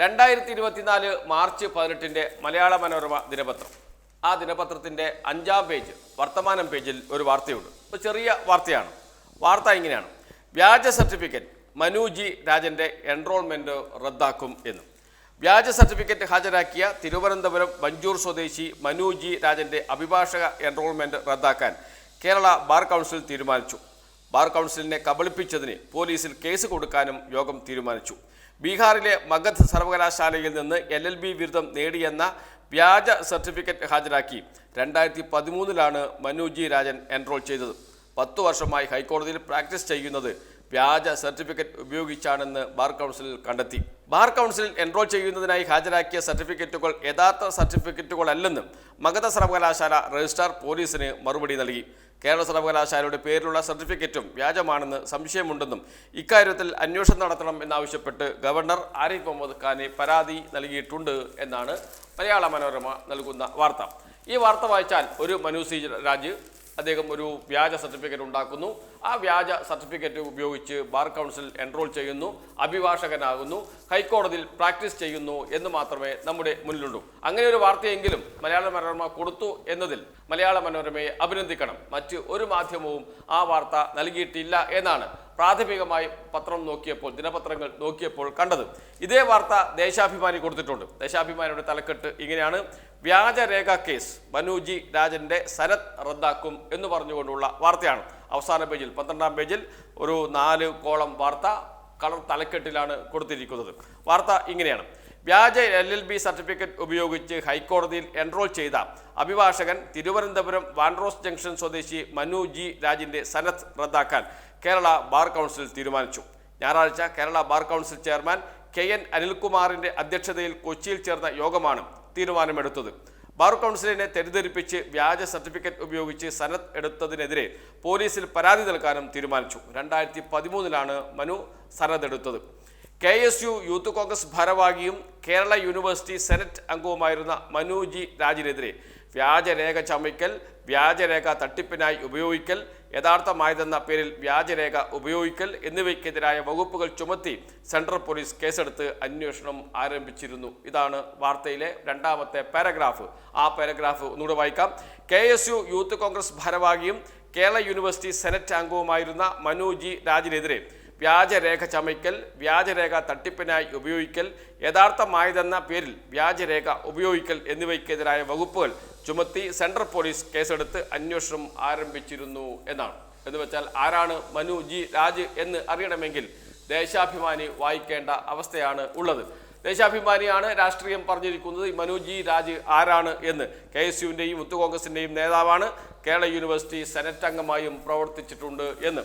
രണ്ടായിരത്തി ഇരുപത്തിനാല് മാർച്ച് പതിനെട്ടിന്റെ മലയാള മനോരമ ദിനപത്രം. ആ ദിനപത്രത്തിന്റെ അഞ്ചാം പേജ് വർത്തമാനം പേജിൽ ഒരു വാർത്തയുണ്ട്. ചെറിയ വാർത്തയാണ്. വാർത്ത ഇങ്ങനെയാണ്. വ്യാജ സർട്ടിഫിക്കറ്റ് മനുജി രാജന്റെ എൻറോൾമെന്റ് റദ്ദാക്കും എന്ന്. വ്യാജ സർട്ടിഫിക്കറ്റ് ഹാജരാക്കിയ തിരുവനന്തപുരം വഞ്ചൂർ സ്വദേശി മനുജി രാജന്റെ അഭിഭാഷക എൻറോൾമെന്റ് റദ്ദാക്കാൻ കേരള ബാർ കൗൺസിൽ തീരുമാനിച്ചു. ബാർ കൗൺസിലിനെ കബളിപ്പിച്ചതിന് പോലീസിൽ കേസ് കൊടുക്കാനും യോഗം തീരുമാനിച്ചു. ബീഹാറിലെ മഗധ് സർവകലാശാലയിൽ നിന്ന് എൽ എൽ ബി ബിരുദം നേടിയെന്ന വ്യാജ സർട്ടിഫിക്കറ്റ് ഹാജരാക്കി. രണ്ടായിരത്തി പതിമൂന്നിലാണ് മനൂജി രാജൻ എൻറോൾ ചെയ്തത്. പത്തു വർഷമായി ഹൈക്കോടതിയിൽ പ്രാക്ടീസ് ചെയ്യുന്നത് വ്യാജ സർട്ടിഫിക്കറ്റ് ഉപയോഗിച്ചാണെന്ന് ബാർ കൗൺസിലിൽ കണ്ടെത്തി. ബാർ കൗൺസിലിൽ എൻറോൾ ചെയ്യുന്നതിനായി ഹാജരാക്കിയ സർട്ടിഫിക്കറ്റുകൾ യഥാർത്ഥ സർട്ടിഫിക്കറ്റുകളല്ലെന്നും മഗധ സർവകലാശാല രജിസ്ട്രാർ പോലീസിന് മറുപടി നൽകി. കേരള സർവകലാശാലയുടെ പേരിലുള്ള സർട്ടിഫിക്കറ്റും വ്യാജമാണെന്ന് സംശയമുണ്ടെന്നും ഇക്കാര്യത്തിൽ അന്വേഷണം നടത്തണം എന്നാവശ്യപ്പെട്ട് ഗവർണർ ആരിഫ് മുഹമ്മദ് ഖാനെ പരാതി നൽകിയിട്ടുണ്ട് എന്നാണ് മലയാള മനോരമ നൽകുന്ന വാർത്ത. ഈ വാർത്ത വായിച്ചാൽ ഒരു മനു സി രാജ് അദ്ദേഹം ഒരു വ്യാജ സർട്ടിഫിക്കറ്റ് ഉണ്ടാക്കുന്നു. ആ വ്യാജ സർട്ടിഫിക്കറ്റ് ഉപയോഗിച്ച് ബാർ കൗൺസിൽ എൻറോൾ ചെയ്യുന്നു. അഭിഭാഷകനാകുന്നു. ഹൈക്കോടതിയിൽ പ്രാക്ടീസ് ചെയ്യുന്നു എന്ന് മാത്രമേ നമ്മുടെ മുന്നിലുള്ളൂ. അങ്ങനെ ഒരു വാർത്തയെങ്കിലും മലയാള മനോരമ കൊടുത്തു എന്നതിൽ മലയാള മനോരമയെ അഭിനന്ദിക്കണം. മറ്റ് ഒരു മാധ്യമവും ആ വാർത്ത നൽകിയിട്ടില്ല എന്നാണ് പ്രാഥമികമായി പത്രം നോക്കിയപ്പോൾ ദിനപത്രങ്ങൾ നോക്കിയപ്പോൾ കണ്ടത്. ഇതേ വാർത്ത ദേശാഭിമാനി കൊടുത്തിട്ടുണ്ട്. ദേശാഭിമാനിയുടെ തലക്കെട്ട് ഇങ്ങനെയാണ്. വ്യാജരേഖ കേസ് മനുജി രാജന്റെ സരത് റദ്ദാക്കും എന്ന് പറഞ്ഞുകൊണ്ടുള്ള വാർത്തയാണ്. അവസാന പേജിൽ പന്ത്രണ്ടാം പേജിൽ ഒരു നാല് കോളം വാർത്ത കളർ തലക്കെട്ടിലാണ് കൊടുത്തിരിക്കുന്നത്. വാർത്ത ഇങ്ങനെയാണ്. വ്യാജ എൽ എൽ ബി സർട്ടിഫിക്കറ്റ് ഉപയോഗിച്ച് ഹൈക്കോടതിയിൽ എൻറോൾ ചെയ്ത അഭിഭാഷകൻ തിരുവനന്തപുരം വാൻഡ്രോസ് ജംഗ്ഷൻ സ്വദേശി മനു ജി രാജിന്റെ സനത്ത് റദ്ദാക്കാൻ കേരള ബാർ കൗൺസിൽ തീരുമാനിച്ചു. ഞായറാഴ്ച Kerala bar council chairman K N അനിൽകുമാറിന്റെ അധ്യക്ഷതയിൽ കൊച്ചിയിൽ ചേർന്ന യോഗമാണ് തീരുമാനമെടുത്തത്. ബാർ കൗൺസിലിനെ തെറ്റിദ്ധരിപ്പിച്ച് വ്യാജ സർട്ടിഫിക്കറ്റ് ഉപയോഗിച്ച് സനത്ത് എടുത്തതിനെതിരെ പോലീസിൽ പരാതി നൽകാനും തീരുമാനിച്ചു. രണ്ടായിരത്തി പതിമൂന്നിലാണ് മനു സനത് എടുത്തത് K S U youth Congress ഭാരവാഹിയും Kerala university senate അംഗവുമായിരുന്ന മനുജി രാജിനെതിരെ വ്യാജരേഖ ചമയ്ക്കൽ വ്യാജരേഖ തട്ടിപ്പിനായി ഉപയോഗിക്കൽ യഥാർത്ഥമായതെന്ന പേരിൽ വ്യാജരേഖ ഉപയോഗിക്കൽ എന്നിവയ്ക്കെതിരായ വകുപ്പുകൾ ചുമത്തി സെൻട്രൽ പോലീസ് കേസെടുത്ത് അന്വേഷണം ആരംഭിച്ചിരുന്നു. ഇതാണ് വാർത്തയിലെ രണ്ടാമത്തെ പാരഗ്രാഫ്. ആ പാരഗ്രാഫ് ഒന്നുകൂടെ വായിക്കാം. കെ യൂത്ത് കോൺഗ്രസ് ഭാരവാഹിയും കേരള യൂണിവേഴ്സിറ്റി സെനറ്റ് അംഗവുമായിരുന്ന മനു ജി രാജിനെതിരെ വ്യാജരേഖ ചമയ്ക്കൽ വ്യാജരേഖ തട്ടിപ്പിനായി ഉപയോഗിക്കൽ യഥാർത്ഥമായതെന്ന പേരിൽ വ്യാജരേഖ ഉപയോഗിക്കൽ എന്നിവയ്ക്കെതിരായ വകുപ്പുകൾ ചുമത്തി സെൻട്രൽ പോലീസ് കേസെടുത്ത് അന്വേഷണം ആരംഭിച്ചിരുന്നു എന്നാണ്. എന്ന് വെച്ചാൽ ആരാണ് മനു ജി രാജ് എന്ന് അറിയണമെങ്കിൽ ദേശാഭിമാനി വായിക്കേണ്ട അവസ്ഥയാണ് ഉള്ളത്. ദേശാഭിമാനിയാണ് രാഷ്ട്രീയം പറഞ്ഞിരിക്കുന്നത് മനു ജി രാജ് ആരാണ് എന്ന്. കെ എസ് യുവിന്റെയും മുത്തു കോൺഗ്രസിന്റെയും നേതാവാണ് കേരള യൂണിവേഴ്സിറ്റി സെനറ്റ് അംഗമായും പ്രവർത്തിച്ചിട്ടുണ്ട് എന്ന്.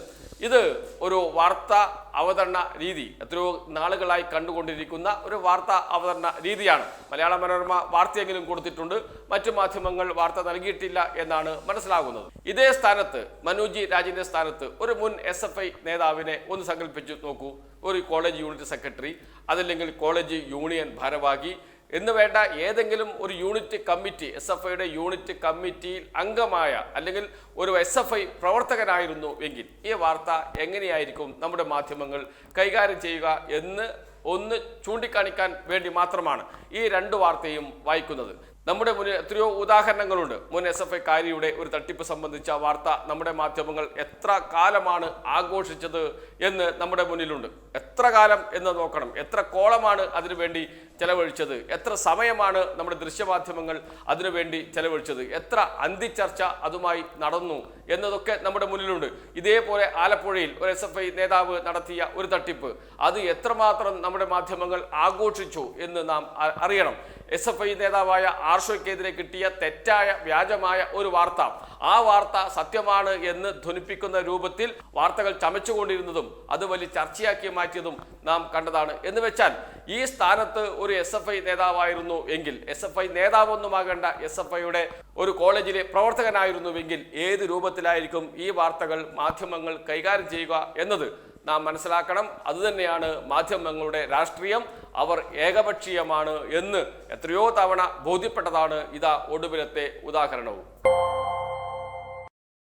ഇത് ഒരു വാർത്താ അവതരണ രീതി. എത്രയോ നാളുകളായി കണ്ടുകൊണ്ടിരിക്കുന്ന ഒരു വാർത്താ അവതരണ രീതിയാണ്. മലയാള മനോരമ വാർത്തയെങ്കിലും കൊടുത്തിട്ടുണ്ട്. മറ്റു മാധ്യമങ്ങൾ വാർത്ത നൽകിയിട്ടില്ല എന്നാണ് മനസ്സിലാകുന്നത്. ഇതേ സ്ഥാനത്ത് മനോജി രാജിന്റെ സ്ഥാനത്ത് ഒരു മുൻ എസ് എഫ് ഐ നേതാവിനെ ഒന്ന് സങ്കല്പിച്ചു നോക്കൂ. ഒരു കോളേജ് യൂണിറ്റ് സെക്രട്ടറി അതല്ലെങ്കിൽ കോളേജ് യൂണിയൻ ഭാരവാഹി എന്ന് വേണ്ട ഏതെങ്കിലും ഒരു യൂണിറ്റ് കമ്മിറ്റി എസ് എഫ് ഐയുടെ യൂണിറ്റ് കമ്മിറ്റിയിൽ അംഗമായ അല്ലെങ്കിൽ ഒരു എസ് എഫ് ഐ പ്രവർത്തകനായിരുന്നു എങ്കിൽ ഈ വാർത്ത എങ്ങനെയായിരിക്കും നമ്മുടെ മാധ്യമങ്ങൾ കൈകാര്യം ചെയ്യുക എന്ന് ഒന്ന് ചൂണ്ടിക്കാണിക്കാൻ വേണ്ടി മാത്രമാണ് ഈ രണ്ട് വാർത്തയും വായിക്കുന്നത്. നമ്മുടെ മുന്നിൽ എത്രയോ ഉദാഹരണങ്ങളുണ്ട്. മുൻ എസ് എഫ് ഐ കാരിയുടെ ഒരു തട്ടിപ്പ് സംബന്ധിച്ച വാർത്ത നമ്മുടെ മാധ്യമങ്ങൾ എത്ര കാലമാണ് ആഘോഷിച്ചത് എന്ന് നമ്മുടെ മുന്നിലുണ്ട്. എത്ര കാലം എന്ന് നോക്കണം. എത്ര കോളമാണ് അതിനുവേണ്ടി ചെലവഴിച്ചത്? എത്ര സമയമാണ് നമ്മുടെ ദൃശ്യമാധ്യമങ്ങൾ അതിനുവേണ്ടി ചെലവഴിച്ചത്? എത്ര അന്തിച്ചർച്ച അതുമായി നടന്നു എന്നതൊക്കെ നമ്മുടെ മുന്നിലുണ്ട്. ഇതേപോലെ ആലപ്പുഴയിൽ ഒരു എസ് എഫ് ഐ നേതാവ് നടത്തിയ ഒരു തട്ടിപ്പ്. അത് എത്രമാത്രം നമ്മുടെ മാധ്യമങ്ങൾ ആഘോഷിച്ചു എന്ന് നാം അറിയണം. എസ് എഫ് ഐ നേതാവായ ആർഷോയ്ക്കെതിരെ കിട്ടിയ തെറ്റായ വ്യാജമായ ഒരു വാർത്ത. ആ വാർത്ത സത്യമാണ് എന്ന് ധ്വനിപ്പിക്കുന്ന രൂപത്തിൽ വാർത്തകൾ ചമച്ചുകൊണ്ടിരുന്നതും അത് വലിയ ചർച്ചയാക്കി മാറ്റിയതും നാം കണ്ടതാണ്. എന്ന് വെച്ചാൽ ഈ സ്ഥാനത്ത് ഒരു എസ് എഫ് ഐ നേതാവായിരുന്നു എങ്കിൽ എസ് എഫ് ഐ നേതാവൊന്നുമാകേണ്ട എസ് എഫ് ഐയുടെ ഒരു കോളേജിലെ പ്രവർത്തകനായിരുന്നുവെങ്കിൽ ഏത് രൂപത്തിലായിരിക്കും ഈ വാർത്തകൾ മാധ്യമങ്ങൾ കൈകാര്യം ചെയ്യുക എന്നത് നാം മനസ്സിലാക്കണം. അതുതന്നെയാണ് മാധ്യമങ്ങളുടെ രാഷ്ട്രീയം. അവർ ഏകപക്ഷീയമാണ് എന്ന് എത്രയോ തവണ ബോധ്യപ്പെട്ടതാണ് ഇതാ ഒടുവിലത്തെ ഉദാഹരണവും.